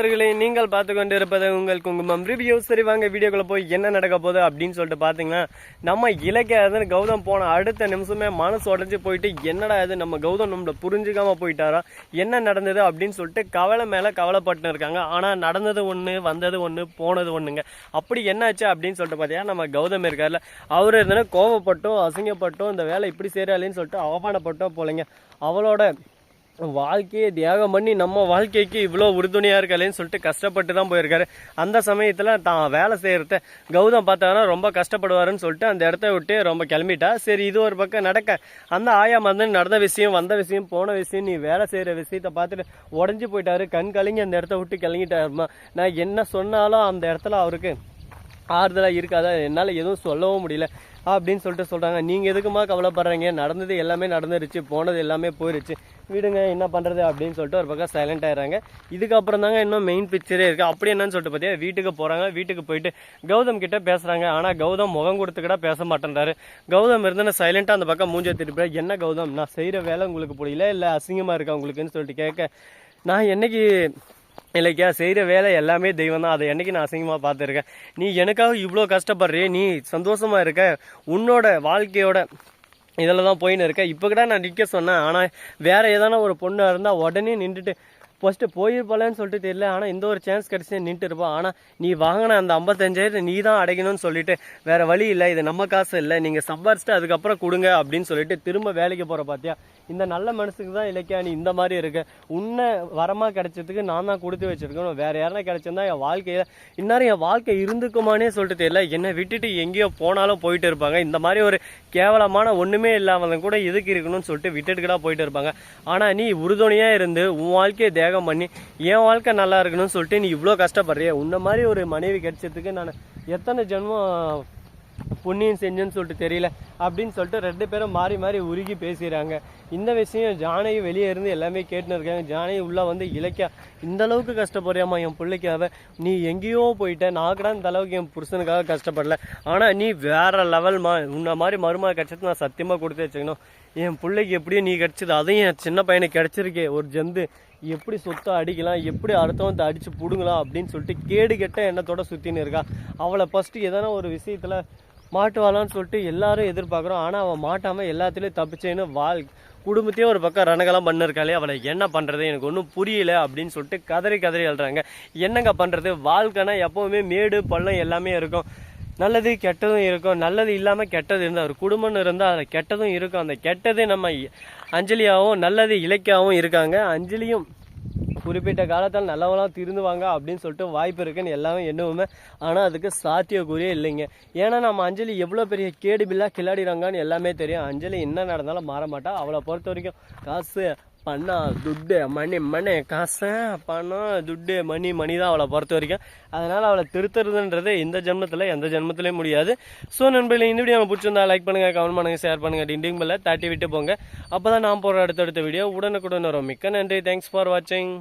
நண்பர்களே நீங்கள் பார்த்து கொண்டு இருப்பது உங்கள் குங்குமம் ரிவ்யூ சரி வாங்க வீடியோக்குள்ள போய் என்ன நடக்க போகுது அப்படின்னு சொல்லிட்டு பார்த்தீங்கன்னா நம்ம இலக்கியாதன் கௌதம் போன அடுத்த நிமிஷமே மனசு உடஞ்சி போயிட்டு என்னடா இது நம்ம கௌதம் நம்மள புரிஞ்சுக்காம போயிட்டாரா? என்ன நடந்தது அப்படின்னு சொல்லிட்டு கவலை மேலே கவலைப்பட்டு இருக்காங்க. ஆனால் நடந்தது ஒன்று வந்தது ஒன்று போனது ஒன்றுங்க அப்படி என்னாச்சு அப்படின்னு சொல்லிட்டு பார்த்தீங்கன்னா நம்ம கௌதம் இருக்கார்ல அவர் இருந்தாலும் கோவப்பட்டோம் அசிங்கப்பட்டோம் இந்த வேலை இப்படி சேராலேன்னு சொல்லிட்டு அவமானப்பட்டோம் போலங்க. அவளோட வாழ்க்கையை தியாகம் பண்ணி நம்ம வாழ்க்கைக்கு இவ்வளோ உறுதுணையாக இருக்கலேன்னு சொல்லிட்டு கஷ்டப்பட்டு தான் போயிருக்காரு. அந்த சமயத்தில் தான் வேலை செய்கிறத கௌதம் பார்த்தாங்கன்னா ரொம்ப கஷ்டப்படுவாருன்னு சொல்லிட்டு அந்த இடத்த விட்டு ரொம்ப கிளம்பிட்டா. சரி இது ஒரு பக்கம் நடக்க. அந்த ஆயா வந்து நடந்த விஷயம் வந்த விஷயம் போன விஷயம் நீ வேலை செய்கிற விஷயத்த பார்த்துட்டு உடஞ்சி போயிட்டாரு. கண் கலங்கி அந்த இடத்த விட்டு கிளங்கிட்டாருமா நான் என்ன சொன்னாலும் அந்த இடத்துல அவருக்கு ஆறுதலாக இருக்காதா என்னால் எதுவும் சொல்லவும் முடியல. அப்படின்னு சொல்லிட்டு சொல்கிறாங்க நீங்கள் எதுக்குமா கவலைப்படுறீங்க? நடந்தது எல்லாமே நடந்துருச்சு. போனது எல்லாமே போயிருச்சு. விடுங்க என்ன பண்ணுறது அப்படின்னு சொல்லிட்டு ஒரு பக்கம் சைலண்ட் ஆயிடுறாங்க. இதுக்கப்புறம் தாங்க இன்னும் மெயின் பிக்சரே இருக்குது அப்படி என்னன்னு சொல்லிட்டு பார்த்தியா வீட்டுக்கு போகிறாங்க வீட்டுக்கு போயிட்டு கௌதம் கிட்டே பேசுகிறாங்க ஆனால் கௌதம் முகம் கொடுத்துக்கிட்டா பேச மாட்டேன்றாரு. கௌதம் இருந்தால் சைலண்ட்டாக அந்த பக்கம் மூஞ்ச திருப்பி என்ன கௌதம்? நான் செய்கிற வேலை உங்களுக்கு புரியல? இல்லை அசிங்கமாக இருக்கா உங்களுக்குன்னு சொல்லிட்டு கேட்க நான் என்னைக்கு இல்லைக்கா செய்கிற வேலை எல்லாமே தெய்வம் தான் அதை என்னைக்கு நான் அசிங்கமாக பார்த்துருக்கேன். நீ எனக்காக இவ்வளோ கஷ்டப்படுறிய நீ சந்தோஷமாக இருக்க. உன்னோட வாழ்க்கையோட இதில் தான் போயின்னு இருக்கேன் இப்போ கூட நான் நிற்க சொன்னேன். ஆனால் வேற ஏதான ஒரு பொண்ணாக இருந்தால் உடனே நின்றுட்டு ஃபஸ்ட்டு போயிருப்பாளன்னு சொல்லிட்டு தெரியல. ஆனால் இந்த ஒரு சான்ஸ் கிடச்சி நின்றுட்டு இருப்பான் ஆனால் நீ வாங்கின அந்த ஐம்பத்தஞ்சாயிரத்தை நீ தான் அடைக்கணும்னு சொல்லிட்டு வேறு வழி இல்லை. இது நம்ம காசு இல்லை. நீங்கள் சம்பாரிச்சிட்டு அதுக்கப்புறம் கொடுங்க அப்படின்னு சொல்லிட்டு திரும்ப வேலைக்கு போகிற பார்த்தியா இந்த நல்ல மனசுக்கு தான் இலக்கியா நீ இந்த மாதிரி இருக்க. உன்னை வரமாக கிடைச்சதுக்கு நான் தான் கொடுத்து வச்சிருக்கணும். வேறு யாருன்னா கிடைச்சிருந்தா என் வாழ்க்கையில் இந்நேரம் என் வாழ்க்கை இருந்துக்குமானே சொல்லிட்டு தெரியல. என்னை விட்டுட்டு எங்கேயோ போனாலும் போயிட்டு இருப்பாங்க. இந்த மாதிரி ஒரு கேவலமான ஒன்றுமே இல்லாமல் கூட எதுக்கு இருக்கணும்னு சொல்லிட்டு விட்டுட்டு கூட போயிட்டு இருப்பாங்க. ஆனால் நீ உறுதுணையாக இருந்து உன் வாழ்க்கையை தியாகம் பண்ணி என் வாழ்க்கை நல்லா இருக்கணும்னு சொல்லிட்டு நீ இவ்வளோ கஷ்டப்படுறிய? உன்ன மாதிரி ஒரு மனைவி கிடைச்சதுக்கு நான் எத்தனை ஜென்மம் புண்ணியம் செஞ்சேன்னு சொல்லிட்டு தெரியல அப்படின்னு சொல்லிட்டு ரெண்டு பேரும் மாறி மாறி உருகி பேசிடுறாங்க இந்த விஷயம் ஜானகி வெளியே இருந்து எல்லாமே கேட்டுன்னு இருக்காங்க. ஜானகி உள்ள வந்து இலக்கியா இந்த அளவுக்கு கஷ்டப்படுறியாம்மா என் பிள்ளைக்காக நீ எங்கேயோ போயிட்ட. நான் கூட இந்த அளவுக்கு என் புருஷனுக்காக கஷ்டப்படல. ஆனால் நீ வேற லெவல்மா உன்ன மாதிரி மருமக கிடைச்சது நான் சத்தியமாக கொடுத்து வச்சுக்கணும். என் பிள்ளைக்கு எப்படியும் நீ கிடச்சிது அதையும் என் சின்ன பையனுக்கு கிடச்சிருக்கே. ஒரு ஜந்து எப்படி சொத்தை அடிக்கலாம் எப்படி அடுத்தவன் அடித்து பிடுங்கலாம் அப்படின்னு சொல்லிட்டு கேடு கெட்ட எண்ணத்தோட சுற்றின்னு இருக்கா. அவளை ஃபஸ்ட்டு எதனா ஒரு விஷயத்தில் மாட்டுவாளான்னு சொல்லிட்டு எல்லாரும் எதிர்பார்க்குறோம். ஆனால் அவன் மாட்டாமல் எல்லாத்துலேயும் தப்பிச்சேன்னு வாழ் குடும்பத்தையே ஒரு பக்கம் ரணகலாம் பண்ணிருக்காளே அவளை என்ன பண்ணுறது எனக்கு ஒன்றும் புரியல அப்படின்னு சொல்லிட்டு கதறி கதறி எழுறாங்க என்னங்க பண்ணுறது வாழ்க்கைனா எப்போவுமே மேடு பள்ளம் எல்லாமே இருக்கும். நல்லது கெட்டதும் இருக்கும். நல்லது இல்லாமல் கெட்டது இருந்தால் ஒரு குடும்பம்னு இருந்தால் அதில் கெட்டதும் இருக்கும். அந்த கெட்டது நம்ம அஞ்சலியாகவும் நல்லது இலக்கியாகவும் இருக்காங்க. அஞ்சலியும் குறிப்பிட்ட காலத்தில் நல்லவெல்லாம் திருந்துவாங்க அப்படின்னு சொல்லிட்டு வாய்ப்பு இருக்குன்னு எல்லாமே எண்ணுவோமே. ஆனால் அதுக்கு சாத்தியக்குறியே இல்லைங்க. ஏன்னா நம்ம அஞ்சலி எவ்வளோ பெரிய கேடு பில்லாக கிளாடிறாங்கன்னு எல்லாமே தெரியும். அஞ்சலி என்ன நடந்தாலும் மாற மாட்டா. அவளை பொறுத்த வரைக்கும் காசு பணம் துட்டு மணி மணி காசு பணம் துட்டு மணி மணி தான் அவளை பொறுத்த வரைக்கும். அதனால் அவளை திருத்துறதுன்றது இந்த ஜென்மத்தில் எந்த ஜென்மத்திலையும் முடியாது. ஸோ நண்பர்களே இந்த வீடியோ நம்ம பிடிச்சிருந்தா லைக் பண்ணுங்கள் கமெண்ட் பண்ணுங்கள் ஷேர் பண்ணுங்கள் டிண்டிங் பெல்ல தட்டி விட்டு போங்க. அப்போ தான் நான் போகிற அடுத்தடுத்த வீடியோ உடனுக்குடன் வரும். மிக்க நன்றி. தேங்க்ஸ் ஃபார் வாட்சிங்